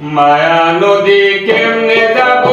মায়া নদী কেমনে যাব